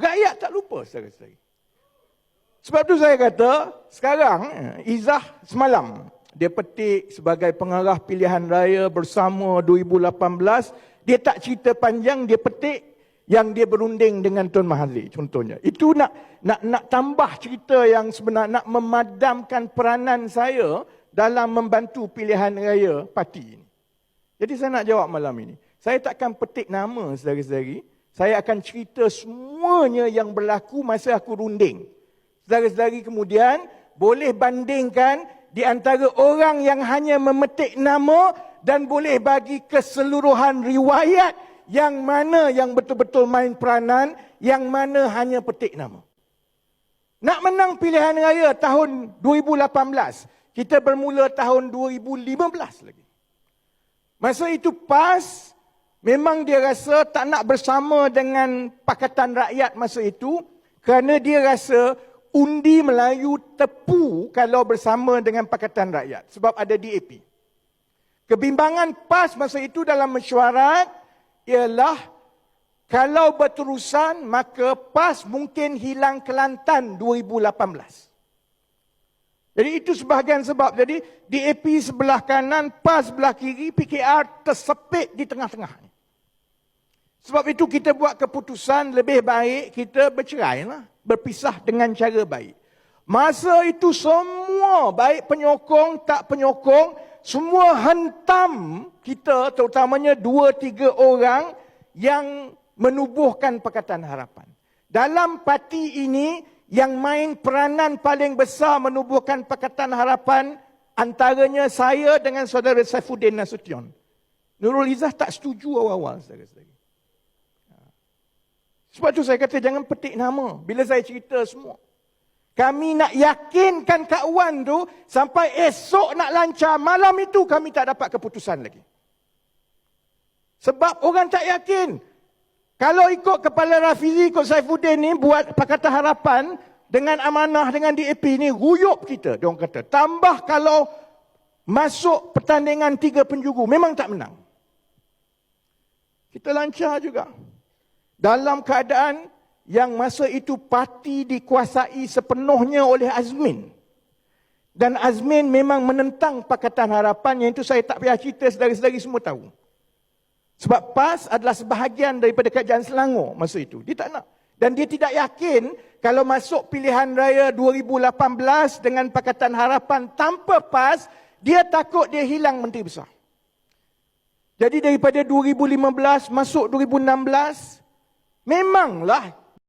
Rakyat tak lupa saudara-saudari. Sebab tu saya kata, sekarang eh, Izzah semalam, dia petik sebagai pengarah pilihan raya bersama 2018, dia tak cerita panjang, dia petik yang dia berunding dengan Tun Mahathir contohnya. Itu nak nak nak tambah cerita yang sebenar nak memadamkan peranan saya dalam membantu pilihan raya parti ini. Jadi saya nak jawab malam ini. Saya takkan petik nama saudara-saudari. Saya akan cerita semuanya yang berlaku masa aku runding. Saudara-saudari kemudian boleh bandingkan di antara orang yang hanya memetik nama dan boleh bagi keseluruhan riwayat yang mana yang betul-betul main peranan, yang mana hanya petik nama. Nak menang pilihan raya tahun 2018, kita bermula tahun 2015 lagi. Masa itu PAS memang dia rasa tak nak bersama dengan Pakatan Rakyat masa itu kerana dia rasa undi Melayu tepu kalau bersama dengan Pakatan Rakyat sebab ada DAP. Kebimbangan PAS masa itu dalam mesyuarat ialah kalau berterusan maka PAS mungkin hilang Kelantan 2018. Jadi itu sebahagian sebab. Jadi DAP sebelah kanan, PAS sebelah kiri, PKR tersepit di tengah-tengah. Sebab itu kita buat keputusan lebih baik kita bercerai lah. Berpisah dengan cara baik. Masa itu semua baik penyokong tak penyokong semua hentam kita terutamanya dua tiga orang yang menubuhkan Pakatan Harapan. Dalam parti ini yang main peranan paling besar menubuhkan Pakatan Harapan antaranya saya dengan saudara Saifuddin Nasution. Nurul Izzah tak setuju awal-awal saudara-saudara. Sebab tu saya kata jangan petik nama bila saya cerita semua. Kami nak yakinkan Kak Wan tu sampai esok nak lancar. Malam itu kami tak dapat keputusan lagi. Sebab orang tak yakin. Kalau ikut Kepala Rafizi, ikut Saifuddin ni buat Pakatan Harapan dengan amanah dengan DAP ni ruyup kita. Dia orang kata. Tambah kalau masuk pertandingan tiga penjuru. Memang tak menang. Kita lancar juga. Dalam keadaan yang masa itu parti dikuasai sepenuhnya oleh Azmin. Dan Azmin memang menentang Pakatan Harapan yang itu saya tak payah cerita sedari-sedari semua tahu. Sebab PAS adalah sebahagian daripada kerajaan Selangor masa itu. Dia tak nak. Dan dia tidak yakin kalau masuk pilihan raya 2018 dengan Pakatan Harapan tanpa PAS, dia takut dia hilang menteri besar. Jadi daripada 2015 masuk 2016, memanglah